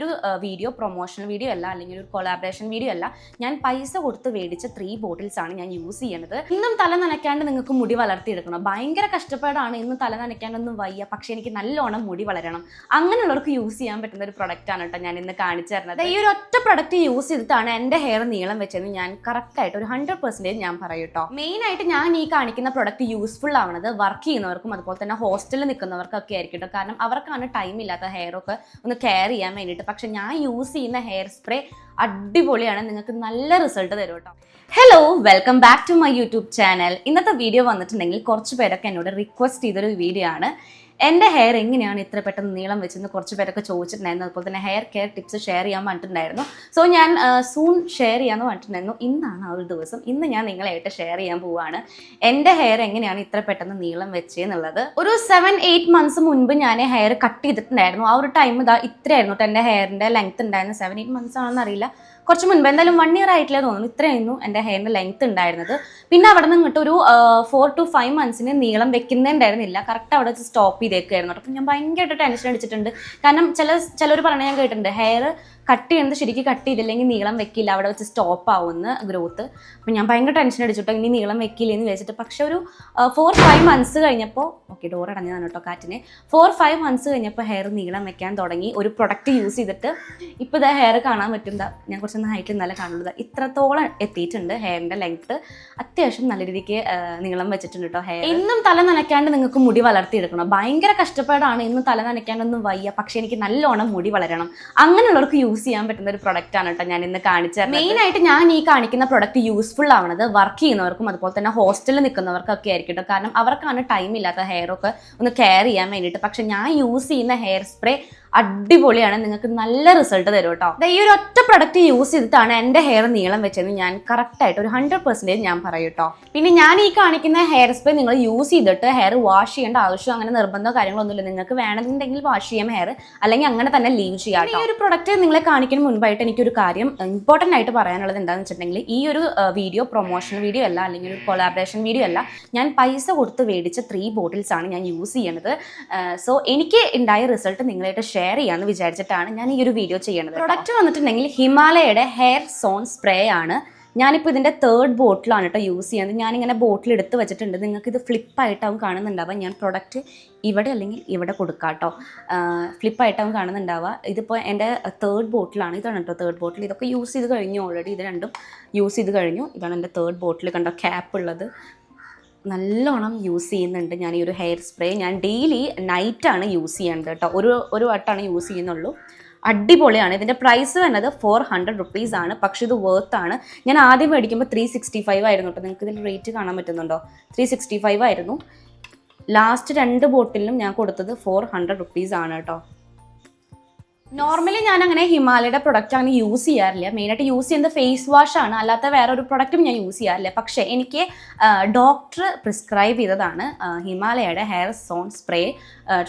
ഒരു video promotional video അല്ല അല്ലെങ്കിൽ ഒരു കൊളാബറേഷൻ വീഡിയോ അല്ല. ഞാൻ പൈസ കൊടുത്ത് മേടിച്ച ത്രീ ബോട്ടിൽസ് ആണ് ഞാൻ യൂസ് ചെയ്യുന്നത് ഇന്നും തല നനയ്ക്കാണ്ട് നിങ്ങൾക്ക് മുടി വളർത്തിയെടുക്കണം. ഭയങ്കര കഷ്ടപ്പാടാണ് ഇന്ന് തല നനയ്ക്കാണ്ടൊന്നും വയ്യ. പക്ഷെ എനിക്ക് നല്ലോണം മുടി വളരണം. അങ്ങനെയുള്ളവർക്ക് യൂസ് ചെയ്യാൻ പറ്റുന്ന ഒരു പ്രൊഡക്റ്റ് ആണ് കേട്ടോ ഞാൻ ഇന്ന് കാണിച്ചു തരുന്നത്. ഈ ഒരു ഒറ്റ പ്രൊഡക്റ്റ് യൂസ് ചെയ്തിട്ടാണ് എന്റെ ഹെയർ നീളം വെച്ചതെന്ന് ഞാൻ കറക്റ്റ് ആയിട്ട് ഒരു ഹൺഡ്രഡ് പെർസെന്റേജ് ഞാൻ പറയും കേട്ടോ. മെയിൻ ആയിട്ട് ഞാൻ ഈ കാണിക്കുന്ന പ്രൊഡക്റ്റ് യൂസ്ഫുൾ ആവുന്നത് വർക്ക് ചെയ്യുന്നവർക്കും അതുപോലെ തന്നെ ഹോസ്റ്റലിൽ നിൽക്കുന്നവർക്കൊക്കെ ആയിരിക്കും കേട്ടോ. കാരണം അവർക്കാണ് ടൈം ഇല്ലാത്ത ഹെയർ ഒക്കെ ഒന്ന് കെയർ ചെയ്യാൻ വേണ്ടിയിട്ട് പക്ഷെ ഞാൻ യൂസ് ചെയ്യുന്ന ഹെയർ സ്പ്രേ അടിപൊളിയാണ്. നിങ്ങൾക്ക് നല്ല റിസൾട്ട് തരും കേട്ടോ hello welcome back to my YouTube channel ഇന്നത്തെ വീഡിയോ വന്നിട്ടുണ്ടെങ്കിൽ കുറച്ച് പേരൊക്കെ എന്നോട് റിക്വസ്റ്റ് ചെയ്തൊരു വീഡിയോ ആണ്. എന്റെ ഹെയർ എങ്ങനെയാണ് ഇത്ര പെട്ടെന്ന് നീളം വെച്ചെന്ന് കുറച്ച് പേരൊക്കെ ചോദിച്ചിട്ടുണ്ടായിരുന്നു. അതുപോലെ തന്നെ ഹെയർ കെയർ ടിപ്സ് ഷെയർ ചെയ്യാൻ പറഞ്ഞിട്ടുണ്ടായിരുന്നു. സോ ഞാൻ സൂൺ ഷെയർ ചെയ്യാമെന്ന് പറഞ്ഞിട്ടുണ്ടായിരുന്നു. ഇന്നാണ് ആ ഒരു ദിവസം. ഇന്ന് ഞാൻ നിങ്ങളായിട്ട് ഷെയർ ചെയ്യാൻ പോവുകയാണ് എന്റെ ഹെയർ എങ്ങനെയാണ് ഇത്ര പെട്ടെന്ന് നീളം വെച്ചെന്നുള്ളത്. ഒരു സെവൻ എയ്റ്റ് മന്ത്സ് മുൻപ് ഞാൻ ഹെയർ കട്ട് ചെയ്തിട്ടുണ്ടായിരുന്നു. ആ ഒരു ടൈം ഇതാ ഇത്രയായിരുന്നു എന്റെ ഹെയറിന്റെ ലെങ്ത് ഉണ്ടായിരുന്നു സെവൻ എയ്റ്റ് മന്ത്സ് ആണെന്ന് അറിയില്ല കുറച്ച് മുൻപ് എന്തായാലും വൺ ഇയർ ആയിട്ടില്ല തോന്നുന്നു. ഇത്രയായിരുന്നു എന്റെ ഹെയറിന്റെ ലെങ്ത് ഉണ്ടായിരുന്നത്. പിന്നെ അവിടെ നിന്ന് ഇങ്ങോട്ട് ഒരു ഫോർ ടു ഫൈവ് മന്ത്സിന് നീളം വെക്കുന്നുണ്ടായിരുന്നില്ല. കറക്റ്റ് അവിടെ സ്റ്റോപ്പ് ചെയ്തേക്കായിരുന്നു അപ്പം ഞാൻ ഭയങ്കരമായിട്ട് ടെൻഷൻ അടിച്ചിട്ടുണ്ട്. കാരണം ചില ചിലർ പറഞ്ഞ ഞാൻ കേട്ടിട്ടുണ്ട് ഹെയർ കട്ട് ചെയ്യുന്നത് ശരിക്കും കട്ട് ചെയ്തില്ലെങ്കിൽ നീളം വെക്കില്ല. അവിടെ വെച്ച് സ്റ്റോപ്പ് ആവുന്ന ഗ്രോത്ത് അപ്പം ഞാൻ ഭയങ്കര ടെൻഷൻ അടിച്ചിട്ടോ ഇനി നീളം വെക്കില്ല എന്ന് വിചാരിച്ചിട്ട്. പക്ഷെ ഒരു ഫോർ ഫൈവ് മന്ത്സ് കഴിഞ്ഞപ്പോൾ ഓക്കെ ഡോർ അടഞ്ഞതാണ് കേട്ടോ കാറ്റിനെ. ഫോർ ഫൈവ് മന്ത്സ് കഴിഞ്ഞപ്പോൾ ഹെയർ നീളം വെക്കാൻ തുടങ്ങി. ഒരു പ്രൊഡക്റ്റ് യൂസ് ചെയ്തിട്ട് ഇപ്പോൾ ഇതാ ഹെയർ കാണാൻ പറ്റും. ഞാൻ കുറച്ചൊന്ന് ഹൈറ്റിൽ നല്ല കാണുന്നത് ഇത്രത്തോളം എത്തിയിട്ടുണ്ട് ഹെയറിന്റെ ലെങ്ത്ത് അത്യാവശ്യം നല്ല രീതിക്ക് നീളം വെച്ചിട്ടുണ്ട് കേട്ടോ ഹെയർ ഇന്നും തല നനയ്ക്കാണ്ട് നിങ്ങൾക്ക് മുടി വളർത്തിയെടുക്കണം. ഭയങ്കര കഷ്ടപ്പാടാണ്. ഇന്ന് തല നനയ്ക്കാണ്ടൊന്നും വയ്യ. പക്ഷേ എനിക്ക് നല്ലോണം മുടി വളരണം. അങ്ങനെയുള്ളവർക്ക് യൂസ് ചെയ്യാൻ പറ്റുന്ന ഒരു പ്രൊഡക്റ്റ് ആണ് കേട്ടോ ഞാൻ ഇന്ന് കാണിച്ചത് മെയിൻ ആയിട്ട് ഞാൻ ഈ കാണിക്കുന്ന പ്രൊഡക്റ്റ് യൂസ്ഫുൾ ആവണത് വർക്ക് ചെയ്യുന്നവർക്കും അതുപോലെ തന്നെ ഹോസ്റ്റലിൽ നിൽക്കുന്നവർക്കൊക്കെ ആയിരിക്കും കേട്ടോ. കാരണം അവർക്കാണ് ടൈം ഇല്ലാത്ത ഹെയർ ഒക്കെ ഒന്ന് കെയർ ചെയ്യാൻ വേണ്ടിയിട്ട്. പക്ഷെ ഞാൻ യൂസ് ചെയ്യുന്ന ഹെയർ സ്പ്രേ അടിപൊളിയാണ്. നിങ്ങൾക്ക് നല്ല റിസൾട്ട് തരും കേട്ടോ. ഈ ഒരു ഒറ്റ പ്രൊഡക്റ്റ് യൂസ് ചെയ്തിട്ടാണ് എന്റെ ഹെയർ നീളം വെച്ചതെന്ന് ഞാൻ കറക്റ്റ് ആയിട്ട് ഒരു ഹൺഡ്രഡ് പെർസെന്റേജ് ഞാൻ പറയും കേട്ടോ. പിന്നെ ഞാൻ ഈ കാണിക്കുന്ന ഹെയർ സ്പ്രേ നിങ്ങൾ യൂസ് ചെയ്തിട്ട് ഹെയർ വാഷ് ചെയ്യേണ്ട ആവശ്യം അങ്ങനെ നിർബന്ധമോ കാര്യങ്ങളൊന്നുമില്ല നിങ്ങൾക്ക് വേണമെന്നുണ്ടെങ്കിൽ വാഷ് ചെയ്യാം ഹെയർ അല്ലെങ്കിൽ അങ്ങനെ തന്നെ ലീവ് ചെയ്യാം ഈ ഒരു പ്രൊഡക്റ്റ് നിങ്ങളെ കാണിക്കുന്ന മുൻപായിട്ട് എനിക്കൊരു കാര്യം ഇമ്പോർട്ടന്റ് ആയിട്ട് പറയാനുള്ളത് എന്താണെന്ന് വെച്ചിട്ടുണ്ടെങ്കിൽ ഈ ഒരു വീഡിയോ പ്രൊമോഷൻ വീഡിയോ അല്ല അല്ലെങ്കിൽ ഒരു കൊളാബറേഷൻ വീഡിയോ അല്ല ഞാൻ പൈസ കൊടുത്ത് മേടിച്ച ത്രീ ബോട്ടിൽസ് ആണ് ഞാൻ യൂസ് ചെയ്യുന്നത് സോ എനിക്ക് ഉണ്ടായ റിസൾട്ട് നിങ്ങളായിട്ട് ഷെയർ ചെയ്യാമെന്ന് വിചാരിച്ചിട്ടാണ് ഞാൻ ഈ ഒരു വീഡിയോ ചെയ്യുന്നത് പ്രൊഡക്റ്റ് വന്നിട്ടുണ്ടെങ്കിൽ ഹിമാലയയുടെ ഹെയർ സോൺ സ്പ്രേ ആണ്. ഞാനിപ്പോൾ ഇതിന്റെ തേർഡ് ബോട്ടിലാണ് കേട്ടോ യൂസ് ചെയ്യുന്നത്. ഞാനിങ്ങനെ ബോട്ടിൽ എടുത്ത് വെച്ചിട്ടുണ്ട്. നിങ്ങൾക്ക് ഇത് ഫ്ലിപ്പായിട്ടാവും കാണുന്നുണ്ടാവുക ഞാൻ പ്രൊഡക്റ്റ് ഇവിടെ അല്ലെങ്കിൽ ഇവിടെ കൊടുക്കാം കേട്ടോ ഫ്ലിപ്പായിട്ടാവും കാണുന്നുണ്ടാവുക ഇതിപ്പോൾ എന്റെ തേർഡ് ബോട്ടിലാണ് ഇതാണ് കേട്ടോ തേർഡ് ബോട്ടിൽ ഇതൊക്കെ യൂസ് ചെയ്ത് കഴിഞ്ഞു ഓൾറെഡി ഇത് രണ്ടും യൂസ് ചെയ്ത് കഴിഞ്ഞു. ഇതാണ് എന്റെ തേർഡ് ബോട്ടിൽ കണ്ടോ ക്യാപ്പ് ഉള്ളത്. നല്ലോണം യൂസ് ചെയ്യുന്നുണ്ട് ഞാൻ ഈ ഒരു ഹെയർ സ്പ്രേ. ഞാൻ ഡെയിലി നൈറ്റാണ് യൂസ് ചെയ്യുന്നത് കേട്ടോ. ഒരു ഒരു വട്ടാണ് യൂസ് ചെയ്യുന്നുള്ളൂ. അടിപൊളിയാണ്. ഇതിന്റെ പ്രൈസ് വരുന്നത് ഫോർ ഹൺഡ്രഡ് റുപ്പീസ് ആണ്. പക്ഷേ ഇത് വർത്ത് ആണ്. ഞാൻ ആദ്യം മേടിക്കുമ്പോൾ ത്രീ സിക്സ്റ്റി ഫൈവ് ആയിരുന്നു കേട്ടോ. നിങ്ങൾക്ക് ഇതിൽ റേറ്റ് കാണാൻ പറ്റുന്നുണ്ടോ? ത്രീ സിക്സ്റ്റി ഫൈവ് ആയിരുന്നു. ലാസ്റ്റ് രണ്ട് ബോട്ടിലിനും ഞാൻ കൊടുത്തത് ഫോർ ഹൺഡ്രഡ് റുപ്പീസ് ആണ് കേട്ടോ. നോർമലി ഞാൻ അങ്ങനെ ഹിമാലയയുടെ പ്രൊഡക്റ്റ് അങ്ങനെ യൂസ് ചെയ്യാറില്ല. മെയിനായിട്ട് യൂസ് ചെയ്യുന്നത് ഫേസ് വാഷ് ആണ്. അല്ലാത്ത വേറെ ഒരു പ്രൊഡക്റ്റും ഞാൻ യൂസ് ചെയ്യാറില്ല. പക്ഷേ എനിക്ക് ഡോക്ടർ പ്രിസ്ക്രൈബ് ചെയ്തതാണ് ഹിമാലയയുടെ ഹെയർ സോൺ സ്പ്രേ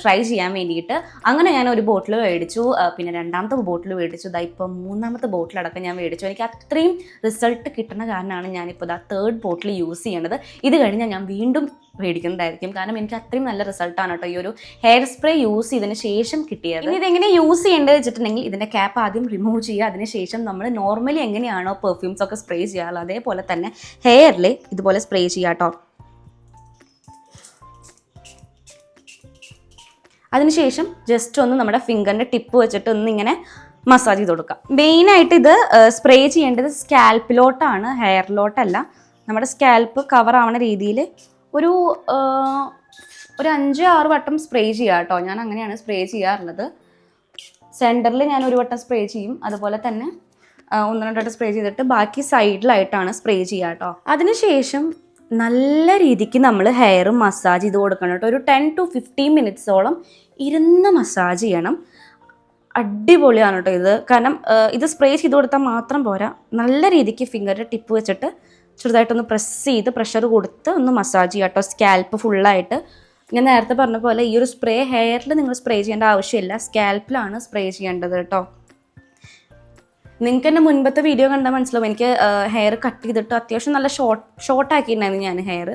ട്രൈ ചെയ്യാൻ വേണ്ടിയിട്ട്. അങ്ങനെ ഞാൻ ഒരു ബോട്ടിൽ മേടിച്ചു. പിന്നെ രണ്ടാമത്തെ ബോട്ടിൽ മേടിച്ചു. ഇതാ ഇപ്പോൾ മൂന്നാമത്തെ ബോട്ടിലടക്കം ഞാൻ മേടിച്ചു. എനിക്ക് അത്രയും റിസൾട്ട് കിട്ടുന്ന കാരണമാണ് ഞാനിപ്പോൾ ഇതാ തേർഡ് ബോട്ടിൽ യൂസ് ചെയ്യണത്. ഇത് കഴിഞ്ഞാൽ ഞാൻ വീണ്ടും മേടിക്കുന്നതായിരിക്കും കാരണം എനിക്ക് അത്രയും നല്ല റിസൾട്ടാണ് കേട്ടോ ഈ ഒരു ഹെയർ സ്പ്രേ യൂസ് ചെയ്തതിന് ശേഷം കിട്ടിയത്. ഇനി ഇതെങ്ങനെ യൂസ് ചെയ്യേണ്ടത് വെച്ചിട്ടുണ്ടെങ്കിൽ ഇതിന്റെ ക്യാപ്പ് ആദ്യം റിമൂവ് ചെയ്യുക. അതിനുശേഷം നമ്മൾ നോർമലി എങ്ങനെയാണോ പെർഫ്യൂംസ് ഒക്കെ സ്പ്രേ ചെയ്യാറുള്ളത് അതേപോലെ തന്നെ ഹെയറിൽ ഇതുപോലെ സ്പ്രേ ചെയ്യുക കേട്ടോ. അതിനുശേഷം ജസ്റ്റ് ഒന്ന് നമ്മുടെ ഫിംഗറിന്റെ ടിപ്പ് വെച്ചിട്ട് ഒന്ന് ഇങ്ങനെ മസാജ് ചെയ്ത് കൊടുക്കുക. മെയിനായിട്ട് ഇത് സ്പ്രേ ചെയ്യേണ്ടത് സ്കാൽപ്പിലോട്ടാണ് ഹെയറിലോട്ടല്ല നമ്മുടെ സ്കാൽപ്പ് കവർ ആവണ രീതിയിൽ ഒരു ഒരു അഞ്ച് ആറ് വട്ടം സ്പ്രേ ചെയ്യുക കേട്ടോ. ഞാൻ അങ്ങനെയാണ് സ്പ്രേ ചെയ്യാറുള്ളത്. സെന്ററിൽ ഞാൻ ഒരു വട്ടം സ്പ്രേ ചെയ്യും. അതുപോലെ തന്നെ ഒന്ന് രണ്ട് വട്ടം സ്പ്രേ ചെയ്തിട്ട് ബാക്കി സൈഡിലായിട്ടാണ് സ്പ്രേ ചെയ്യുക കേട്ടോ. അതിനുശേഷം നല്ല രീതിക്ക് നമ്മൾ ഹെയർ മസാജ് ചെയ്ത് കൊടുക്കണം കേട്ടോ. ഒരു ടെൻ ടു ഫിഫ്റ്റീൻ മിനിറ്റ്സോളം ഇരുന്ന് മസാജ് ചെയ്യണം. അടിപൊളിയാണ് കേട്ടോ ഇത്. കാരണം ഇത് സ്പ്രേ ചെയ്ത് കൊടുത്താൽ മാത്രം പോരാ. നല്ല രീതിക്ക് ഫിംഗറിന്റെ ടിപ്പ് വെച്ചിട്ട് ചെറുതായിട്ടൊന്ന് പ്രസ് ചെയ്ത് പ്രഷർ കൊടുത്ത് ഒന്ന് മസാജ് ചെയ്യുക കേട്ടോ. സ്കാൽപ്പ് ഫുള്ളായിട്ട് ഞാൻ നേരത്തെ പറഞ്ഞ പോലെ ഈ ഒരു സ്പ്രേ ഹെയറിൽ നിങ്ങൾ സ്പ്രേ ചെയ്യേണ്ട ആവശ്യമില്ല. സ്കാൽപ്പിലാണ് സ്പ്രേ ചെയ്യേണ്ടത് കേട്ടോ. നിങ്ങൾക്ക് എന്റെ മുൻപത്തെ വീഡിയോ കണ്ടാൽ മനസ്സിലാവും. എനിക്ക് ഹെയർ കട്ട് ചെയ്തിട്ട് അത്യാവശ്യം നല്ല ഷോർട്ട് ഷോർട്ടാക്കിയിട്ടുണ്ടായിരുന്നു ഞാൻ ഹെയർ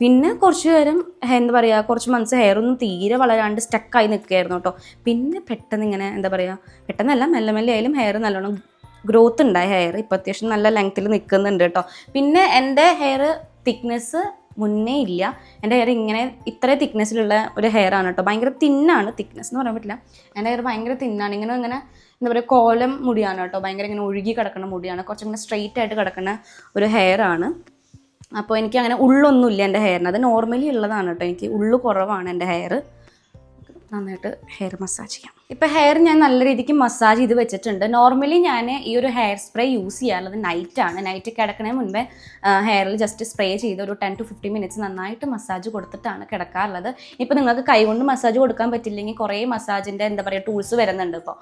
പിന്നെ കുറച്ച് നേരം എന്താ പറയുക കുറച്ച് മന്ത്സ് ഹെയർ ഒന്നും തീരെ വളരാണ്ട് സ്റ്റക്കായി നിൽക്കുകയായിരുന്നു കേട്ടോ. പിന്നെ പെട്ടെന്ന് ഇങ്ങനെ എന്താ പറയുക പെട്ടെന്നല്ല മെല്ലെ മെല്ലെ ആയാലും ഹെയർ നല്ലോണം ഗ്രോത്ത് ഉണ്ടായി ഹെയർ ഇപ്പം അത്യാവശ്യം നല്ല ലെങ്ത്തിൽ നിൽക്കുന്നുണ്ട് കേട്ടോ പിന്നെ എന്റെ ഹെയർ തിക്നെസ് മുന്നേ ഇല്ല. എന്റെ ഹെയർ ഇങ്ങനെ ഇത്ര തിക്നെസ്സിലുള്ള ഒരു ഹെയർ ആണ് കേട്ടോ ഭയങ്കര തിന്നാണ് തിക്നെസ് എന്ന് പറയാൻ പറ്റില്ല. എന്റെ ഹെയർ ഭയങ്കര തിന്നാണ് ഇങ്ങനെ ഇങ്ങനെ എന്താ പറയുക കോലം മുടിയാണ് കേട്ടോ ഭയങ്കര ഇങ്ങനെ ഒഴുകി കിടക്കുന്ന മുടിയാണ്. കുറച്ചിങ്ങനെ സ്ട്രെയിറ്റ് ആയിട്ട് കിടക്കുന്ന ഒരു ഹെയർ ആണ്. അപ്പോൾ എനിക്ക് അങ്ങനെ ഉള്ളൊന്നുമില്ല എന്റെ ഹെയറിന് അത് നോർമലി ഉള്ളതാണ് കേട്ടോ എനിക്ക് ഉള്ളു കുറവാണ് എന്റെ ഹെയർ നന്നായിട്ട് ഹെയർ മസാജ് ചെയ്യാം. ഇപ്പോൾ ഹെയർ ഞാൻ നല്ല രീതിക്ക് മസാജ് ചെയ്ത് വെച്ചിട്ടുണ്ട്. നോർമലി ഞാൻ ഈ ഒരു ഹെയർ സ്പ്രേ യൂസ് ചെയ്യാറുള്ളത് നൈറ്റാണ് നൈറ്റ് കിടക്കണേ മുൻപേ ഹെയറിൽ ജസ്റ്റ് സ്പ്രേ ചെയ്ത് ഒരു ടെൻ ടു ഫിഫ്റ്റീൻ മിനിറ്റ്സ് നന്നായിട്ട് മസാജ് കൊടുത്തിട്ടാണ് കിടക്കാറുള്ളത്. ഇപ്പോൾ നിങ്ങൾക്ക് കൈകൊണ്ട് മസാജ് കൊടുക്കാൻ പറ്റില്ലെങ്കിൽ കുറേ മസാജിന്റെ എന്താ പറയുക ടൂൾസ് വരുന്നുണ്ട് ഇപ്പോൾ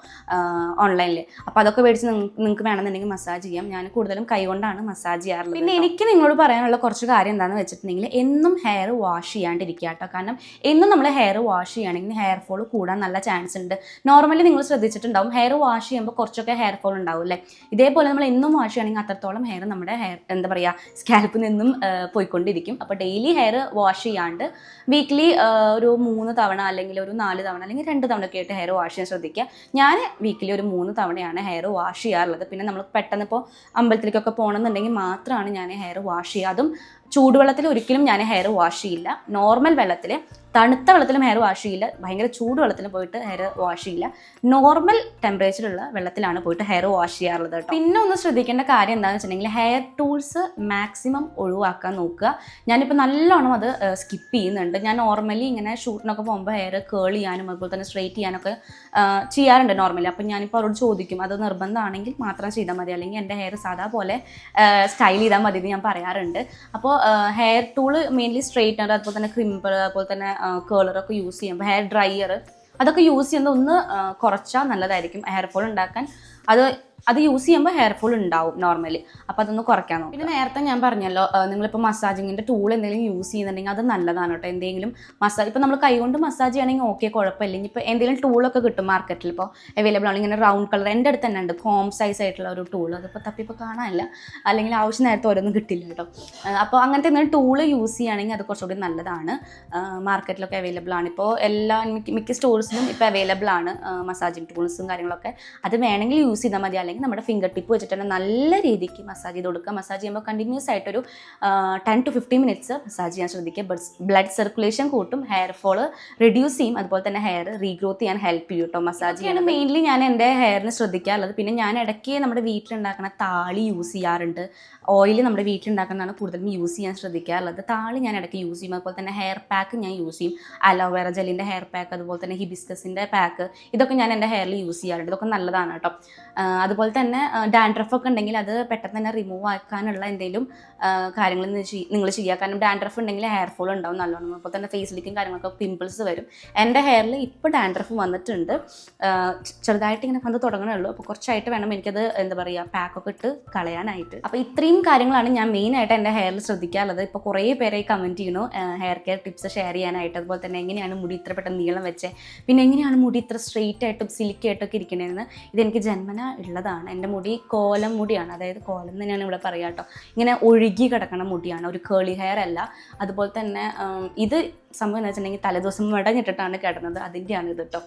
ഓൺലൈനിൽ അപ്പോൾ അതൊക്കെ മേടിച്ച് നിങ്ങൾക്ക് വേണമെന്നുണ്ടെങ്കിൽ മസാജ് ചെയ്യാം. ഞാൻ കൂടുതലും കൈകൊണ്ടാണ് മസാജ് ചെയ്യാറുള്ളത് പിന്നെ എനിക്ക് നിങ്ങളോട് പറയാനുള്ള കുറച്ച് കാര്യം എന്താണെന്ന് വെച്ചിട്ടുണ്ടെങ്കിൽ എന്നും ഹെയർ വാഷ് ചെയ്യാണ്ടിരിക്കുക കേട്ടോ. കാരണം എന്നും നമ്മൾ ഹെയർ വാഷ് ചെയ്യുകയാണെങ്കിൽ ഹെയർ ഫോൾ കൂടാൻ നല്ല ചാൻസ് ഉണ്ട്. നോർമലി നിങ്ങൾ ശ്രദ്ധിച്ചിട്ടുണ്ടാവും ഹെയർ വാഷ് ചെയ്യുമ്പോൾ കുറച്ചൊക്കെ ഹെയർ ഫോൾ ഉണ്ടാവും അല്ലേ? ഇതേപോലെ നമ്മൾ എന്നും വാഷ് ചെയ്യണമെങ്കിൽ അത്രത്തോളം ഹെയർ നമ്മുടെ ഹെയർ എന്താ പറയുക സ്കാൽപ്പിൽ നിന്നും പോയിക്കൊണ്ടിരിക്കും. അപ്പോൾ ഡെയിലി ഹെയർ വാഷ് ചെയ്യാണ്ട് വീക്ക്ലി ഒരു മൂന്ന് തവണ അല്ലെങ്കിൽ ഒരു നാല് തവണ അല്ലെങ്കിൽ രണ്ട് തവണ ഒക്കെ ആയിട്ട് ഹെയർ വാഷ് ചെയ്യാൻ ശ്രദ്ധിക്കുക. ഞാൻ വീക്കിലി ഒരു മൂന്ന് തവണയാണ് ഹെയർ വാഷ് ചെയ്യാറുള്ളത്. പിന്നെ നമ്മൾ പെട്ടെന്ന് ഇപ്പോൾ അമ്പലത്തിലേക്കൊക്കെ പോകണമെന്നുണ്ടെങ്കിൽ മാത്രമാണ് ഞാൻ ഹെയർ വാഷ് ചെയ്യുക അതും ചൂടുവെള്ളത്തിൽ ഒരിക്കലും ഞാൻ ഹെയർ വാഷ് ചെയ്യില്ല. നോർമൽ വെള്ളത്തിൽ തണുത്ത വെള്ളത്തിലും ഹെയർ വാഷ് ചെയ്യില്ല. ഭയങ്കര ചൂടുവെള്ളത്തിലും പോയിട്ട് ഹെയർ വാഷ് ചെയ്യില്ല. നോർമൽ ടെമ്പറേച്ചറുള്ള വെള്ളത്തിലാണ് പോയിട്ട് ഹെയർ വാഷ് ചെയ്യാറുള്ളത് കേട്ടോ. പിന്നെ ഒന്ന് ശ്രദ്ധിക്കേണ്ട കാര്യം എന്താണെന്ന് വെച്ചിട്ടുണ്ടെങ്കിൽ ഹെയർ ടൂൾസ് മാക്സിമം ഒഴിവാക്കാൻ നോക്കുക. ഞാനിപ്പോൾ നല്ലോണം അത് സ്കിപ്പ് ചെയ്യുന്നുണ്ട്. ഞാൻ നോർമലി ഇങ്ങനെ ഷൂട്ടിനൊക്കെ പോകുമ്പോൾ ഹെയർ കേൾ ചെയ്യാനും അതുപോലെ തന്നെ സ്ട്രെയിറ്റ് ചെയ്യാനൊക്കെ ചെയ്യാറുണ്ട് നോർമലി അപ്പം ഞാനിപ്പോൾ അവരോട് ചോദിക്കും അത് നിർബന്ധമാണെങ്കിൽ മാത്രം ചെയ്താൽ മതി. അല്ലെങ്കിൽ എന്റെ ഹെയർ സാധാ പോലെ സ്റ്റൈൽ ചെയ്താൽ മതി എന്ന് ഞാൻ പറയാറുണ്ട്. അപ്പോൾ ഹെയർ ടൂൾ മെയിൻലി സ്ട്രെയിറ്റനർ അതുപോലെ തന്നെ ക്രിമ്പർ അതുപോലെ തന്നെ കേളറൊക്കെ യൂസ് ചെയ്യുമ്പോൾ ഹെയർ ഡ്രയർ അതൊക്കെ യൂസ് ചെയ്യുന്നത് ഒന്ന് കുറച്ചാൽ നല്ലതായിരിക്കും ഹെയർ ഫോൾ ഉണ്ടാക്കാൻ. അത് അത് യൂസ് ചെയ്യുമ്പോൾ ഹെയർ ഫോൾ ഉണ്ടാവും നോർമലി അപ്പോൾ അതൊന്ന് കുറയ്ക്കാൻ നോക്കും. പിന്നെ നേരത്തെ ഞാൻ പറഞ്ഞല്ലോ നിങ്ങളിപ്പോൾ മസാജിങ്ങിന്റെ ടൂൾ എന്തെങ്കിലും യൂസ് ചെയ്യുന്നുണ്ടെങ്കിൽ അത് നല്ലതാണ് കേട്ടോ എന്തെങ്കിലും മസാജ് ഇപ്പോൾ നമ്മൾ കൈകൊണ്ട് മസാജ് ചെയ്യണമെങ്കിൽ ഓക്കെ കുഴപ്പമില്ല. ഇനിയിപ്പോൾ എന്തെങ്കിലും ടൂളൊക്കെ കിട്ടും മാർക്കറ്റിൽ ഇപ്പോൾ അവൈലബിൾ ആണ്. ഇങ്ങനെ റൗണ്ട് കളർ എന്റെ അടുത്ത് തന്നെ ഉണ്ട്. ഹോം സൈസ് ആയിട്ടുള്ള ഒരു ടൂൾ അതിപ്പോൾ തപ്പിപ്പോൾ കാണാനില്ല. അല്ലെങ്കിൽ ആവശ്യം നേരത്തെ ഓരോന്നും കിട്ടില്ല കേട്ടോ അപ്പോൾ അങ്ങനത്തെ എന്തെങ്കിലും ടൂൾ യൂസ് ചെയ്യുകയാണെങ്കിൽ അത് കുറച്ചുകൂടി നല്ലതാണ്. മാർക്കറ്റിലൊക്കെ അവൈലബിൾ ആണ്. ഇപ്പോൾ എല്ലാ മിക്ക സ്റ്റോഴ്സിലും ഇപ്പോൾ അവൈലബിൾ ആണ് മസാജിങ് ടൂൾസും കാര്യങ്ങളൊക്കെ. അത് വേണമെങ്കിൽ യൂസ് ചെയ്താൽ മതി. അല്ലെങ്കിൽ നമ്മുടെ ഫിംഗർ ടിപ്പ് വെച്ചിട്ട് തന്നെ നല്ല രീതിക്ക് മസാജ് ചെയ്ത് കൊടുക്കുക. മസാജ് ചെയ്യുമ്പോൾ കണ്ടിന്യൂസ് ആയിട്ടൊരു ten to fifteen minutes massage ചെയ്യാൻ ശ്രദ്ധിക്കുക. ബ്ലഡ് സർക്കുലേഷൻ കൂട്ടും ഹെയർ ഫോൾ റിഡ്യൂസ് ചെയ്യും. അതുപോലെ തന്നെ ഹെയർ റീഗ്രോത്ത് ചെയ്യാൻ ഹെൽപ്പ് ചെയ്യും കേട്ടോ മസാജ് ചെയ്യണം മെയിൻലി ഞാൻ എന്റെ ഹെയറിന് ശ്രദ്ധിക്കാറുള്ളത്. പിന്നെ ഞാൻ ഇടയ്ക്ക് നമ്മുടെ വീട്ടിലുണ്ടാക്കുന്ന താളി യൂസ് ചെയ്യാറുണ്ട്. ഓയിൽ നമ്മുടെ വീട്ടിലുണ്ടാക്കുന്നതാണ് കൂടുതലും യൂസ് ചെയ്യാൻ ശ്രദ്ധിക്കാറുള്ളത്. താളി ഞാൻ ഇടയ്ക്ക് യൂസ് ചെയ്യും. അതുപോലെ തന്നെ ഹെയർ പാക്ക് ഞാൻ യൂസ് ചെയ്യും. അലോവേറ ജെല്ലിന്റെ ഹെയർ പാക്ക് അതുപോലെ തന്നെ ഹിബിസ്കസിന്റെ പാക്ക് ഇതൊക്കെ ഞാൻ എന്റെ ഹെയറിൽ യൂസ് ചെയ്യാറുണ്ട്. ഇതൊക്കെ നല്ലതാണ് കേട്ടോ ആ, അതുപോലെ തന്നെ ഡാൻഡ്രഫ് ഒക്കെ ഉണ്ടെങ്കിൽ അത് പെട്ടെന്ന് തന്നെ റിമൂവ് ആക്കാനുള്ള എന്തെങ്കിലും കാര്യങ്ങൾ നിങ്ങൾ ചെയ്യുക കാരണം ഡാൻഡ്രഫ് ഉണ്ടെങ്കിൽ ഹെയർ ഫോൾ ഉണ്ടാവും നല്ലോണം. അപ്പോൾ തന്നെ ഫേസിലേക്കും കാര്യങ്ങളൊക്കെ പിമ്പിൾസ് വരും. എന്റെ ഹെയറിൽ ഇപ്പോൾ ഡാൻഡ്രഫ് വന്നിട്ടുണ്ട്. ചെറുതായിട്ട് ഇങ്ങനെ വന്ന് തുടങ്ങണുള്ളൂ അപ്പോൾ കുറച്ചായിട്ട് വേണം എനിക്കത് എന്താ പറയുക പാക്കൊക്കെ ഇട്ട് കളയാനായിട്ട്. അപ്പോൾ ഇത്രയും കാര്യങ്ങളാണ് ഞാൻ മെയിനായിട്ട് എന്റെ ഹെയറിൽ ശ്രദ്ധിക്കാറുള്ളത്. ഇപ്പോൾ കുറേ പേരെ കമന്റ് ചെയ്യണു ഹെയർ കെയർ ടിപ്സ് ഷെയർ ചെയ്യാനായിട്ട്. അതുപോലെ തന്നെ എങ്ങനെയാണ് മുടി ഇത്ര പെട്ടെന്ന് നീളം വെച്ചേ? പിന്നെ എങ്ങനെയാണ് മുടി ഇത്ര സ്ട്രെയിറ്റ് ആയിട്ടും സിലിക്കായിട്ടൊക്കെ ആയിട്ടൊക്കെ ഇരിക്കണതെന്ന് ഇതെനിക്ക് ജന്മന ഉള്ളതാണ് എന്റെ മുടി കോലം മുടിയാണ്. അതായത് കോലം തന്നെയാണ് ഇവിടെ പറയുക കേട്ടോ. ഇങ്ങനെ ഒഴുകി കിടക്കണ മുടിയാണ്. ഒരു കേളി ഹെയർ അല്ല. അതുപോലെ തന്നെ ഇത് സംഭവം എന്ന് വെച്ചിട്ടുണ്ടെങ്കിൽ തലേദിവസം മെടഞ്ഞിട്ടിട്ടാണ് കിടന്നത്. അതിന്റെയാണ് ഇത് കേട്ടോ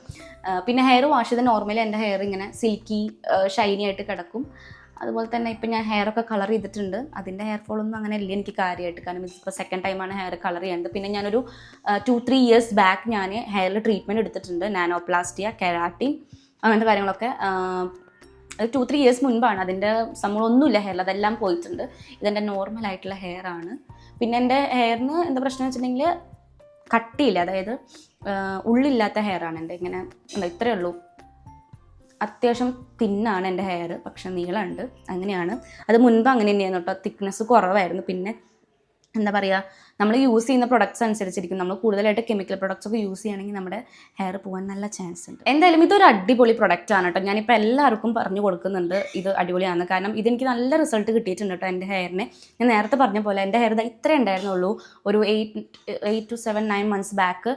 പിന്നെ ഹെയർ വാഷ് ചെയ്ത് നോർമലി എന്റെ ഹെയർ ഇങ്ങനെ സിൽക്കി ഷൈനി ആയിട്ട് കിടക്കും. അതുപോലെ തന്നെ ഇപ്പം ഞാൻ ഹെയർ ഒക്കെ കളർ ചെയ്തിട്ടുണ്ട്. അതിന്റെ ഹെയർ ഫോൾ ഒന്നും അങ്ങനെ ഇല്ല എനിക്ക് കാര്യമായിട്ട്. കാരണം ഇപ്പോൾ സെക്കൻഡ് ടൈമാണ് ഹെയർ കളർ ചെയ്യുന്നത് പിന്നെ ഞാനൊരു ടു ത്രീ ഇയേഴ്സ് ബാക്ക് ഞാൻ ഹെയറിൽ ട്രീറ്റ്മെന്റ് എടുത്തിട്ടുണ്ട്. നാനോപ്ലാസ്റ്റിയ കെരാട്ടിൻ അങ്ങനത്തെ കാര്യങ്ങളൊക്കെ. ടു ത്രീ ഇയേഴ്സ് മുൻപാണ്. അതിന്റെ സംഭവമൊന്നുമില്ല ഹെയർ അതെല്ലാം പോയിട്ടുണ്ട്. ഇതെന്റെ നോർമൽ ആയിട്ടുള്ള ഹെയർ ആണ്. പിന്നെ എന്റെ ഹെയറിന് എന്താ പ്രശ്നം വെച്ചിട്ടുണ്ടെങ്കിൽ കട്ടിയില്ല. അതായത് ഉള്ളില്ലാത്ത ഹെയർ ആണ് എന്റെ ഇങ്ങനെ ഇത്രയേ ഉള്ളൂ. അത്യാവശ്യം തിന്നാണ് എന്റെ ഹെയർ പക്ഷെ നീളമുണ്ട്. അങ്ങനെയാണ്. അത് മുൻപ് അങ്ങനെ തന്നെയായിരുന്നു കേട്ടോ. തിക്നെസ് കുറവായിരുന്നു. പിന്നെ എന്താ പറയുക നമ്മൾ യൂസ് ചെയ്യുന്ന പ്രൊഡക്ട്സ് അനുസരിച്ചിരിക്കും. നമ്മൾ കൂടുതലായിട്ട് കെമിക്കൽ പ്രൊഡക്ട്സ് ഒക്കെ യൂസ് ചെയ്യുകയാണെങ്കിൽ നമ്മുടെ ഹെയർ പോകാൻ നല്ല ചാൻസ് ഉണ്ട്. എന്തായാലും ഇതൊരു അടിപൊളി പ്രൊഡക്റ്റ് ആണ് കേട്ടോ ഞാനിപ്പോൾ എല്ലാവർക്കും പറഞ്ഞു കൊടുക്കുന്നുണ്ട് ഇത് അടിപൊളിയാണ് കാരണം ഇതെനിക്ക് നല്ല റിസൾട്ട് കിട്ടിയിട്ടുണ്ട് കേട്ടോ എന്റെ ഹെയറിനെ ഞാൻ നേരത്തെ പറഞ്ഞ പോലെ എന്റെ ഹെയർ ഇത്രേ ഉണ്ടായിരുന്നുള്ളൂ. ഒരു eight eight to seven nine months back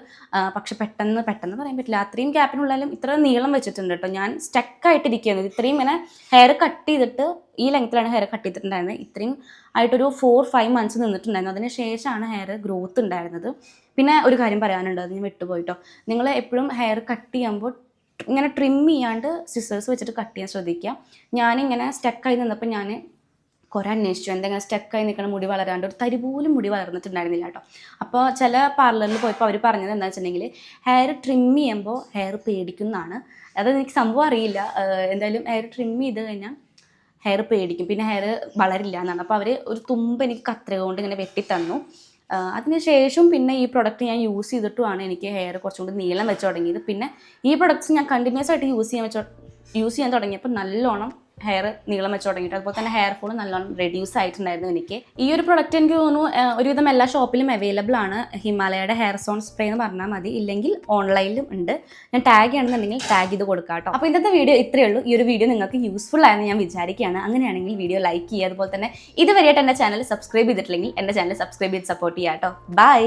പക്ഷെ പെട്ടെന്ന് പെട്ടെന്ന് പറയാൻ പറ്റില്ല. അത്രയും ഗ്യാപ്പിനുള്ളിലും ഇത്ര നീളം വെച്ചിട്ടുണ്ട് കേട്ടോ ഞാൻ സ്റ്റക്കായിട്ടിരിക്കുകയാണ് ഇത്രയും ഇങ്ങനെ ഹെയർ കട്ട് ചെയ്തിട്ട് ഈ ലെങ്ത്തിലാണ് ഹെയർ കട്ട് ചെയ്തിട്ടുണ്ടായിരുന്നത് ഇത്രയും ആയിട്ടൊരു ഫോർ ഫൈവ് മന്ത്സ് നിന്നിട്ടുണ്ടായിരുന്നു. അതിന് ശേഷമാണ് ഹെയർ ഗ്രോത്ത് ഉണ്ടായിരുന്നത്. പിന്നെ ഒരു കാര്യം പറയാനുണ്ട്. അത് ഞാൻ വിട്ടുപോയിട്ടോ. നിങ്ങൾ എപ്പോഴും ഹെയർ കട്ട് ചെയ്യുമ്പോൾ ഇങ്ങനെ ട്രിം ചെയ്യാണ്ട് സിസേഴ്സ് വെച്ചിട്ട് കട്ട് ചെയ്യാൻ ശ്രദ്ധിക്കുക. ഞാനിങ്ങനെ സ്റ്റക്കായി നിന്നപ്പോൾ ഞാൻ കുറേ അന്വേഷിച്ചു. എന്തെങ്കിലും സ്റ്റക്കായി നിൽക്കണ മുടി വളരാണ്ട് ഒരു തരി പോലും മുടി വളർന്നിട്ടുണ്ടായിരുന്നില്ല കേട്ടോ. അപ്പോൾ ചില പാർലറിൽ പോയപ്പോൾ അവർ പറഞ്ഞത് എന്താ വെച്ചിട്ടുണ്ടെങ്കിൽ ഹെയർ ട്രിം ചെയ്യുമ്പോൾ ഹെയർ പേടിക്കുന്നതാണ് അത് എനിക്ക് സംഭവം അറിയില്ല. എന്തായാലും ഹെയർ ട്രിം ചെയ്ത് കഴിഞ്ഞാൽ ഹെയർ പേടിക്കും. പിന്നെ ഹെയർ വളരില്ല എന്നാണ് അപ്പോൾ അവർ ഒരു തുമ്പ് എനിക്ക് കത്രിക കൊണ്ട് ഇങ്ങനെ വെട്ടിത്തന്നു അതിനുശേഷം പിന്നെ ഈ പ്രൊഡക്റ്റ് ഞാൻ യൂസ് ചെയ്തിട്ടുമാണ് എനിക്ക് ഹെയർ കുറച്ചും കൂടി നീളം വെച്ച് തുടങ്ങിയത്. പിന്നെ ഈ പ്രൊഡക്ട്സ് ഞാൻ കണ്ടിന്യൂസ് ആയിട്ട് യൂസ് ചെയ്യാൻ വെച്ചോ യൂസ് ചെയ്യാൻ തുടങ്ങിയപ്പോൾ നല്ലോണം ഹെയർ നീളം വെച്ച് തുടങ്ങിയിട്ട്. അതുപോലെ തന്നെ ഹെയർ ഫോൾ നല്ലോണം റെഡ്യൂസ് ആയിട്ടുണ്ടായിരുന്നു എനിക്ക്. ഈ ഒരു പ്രൊഡക്റ്റ് എനിക്ക് തോന്നുന്നു ഒരുവിധം എല്ലാ ഷോപ്പിലും അവൈലബിൾ ആണ്. ഹിമാലയയുടെ ഹെയർ സോൺ സ്പ്രേ എന്ന് പറഞ്ഞാൽ മതി. ഇല്ലെങ്കിൽ ഓൺലൈനിലും ഉണ്ട്. ഞാൻ ടാഗ് ആണെന്നുണ്ടെങ്കിൽ ടാഗ് ചെയ്ത് കൊടുക്കാം കേട്ടോ. അപ്പോൾ ഇന്നത്തെ വീഡിയോ ഇത്രയേ ഉള്ളൂ. ഈ ഒരു വീഡിയോ നിങ്ങൾക്ക് യൂസ്ഫുൾ ആയെന്ന് ഞാൻ വിചാരിക്കുകയാണ്. അങ്ങനെയാണെങ്കിൽ വീഡിയോ ലൈക്ക് ചെയ്യുക. അതുപോലെ തന്നെ ഇതുവരെയായിട്ട് എന്റെ ചാനൽ സബ്സ്ക്രൈബ് ചെയ്തിട്ടില്ലെങ്കിൽ എന്റെ ചാനൽ സബ്സ്ക്രൈബ് ചെയ്ത് സപ്പോർട്ട് ചെയ്യാം കേട്ടോ. ബൈ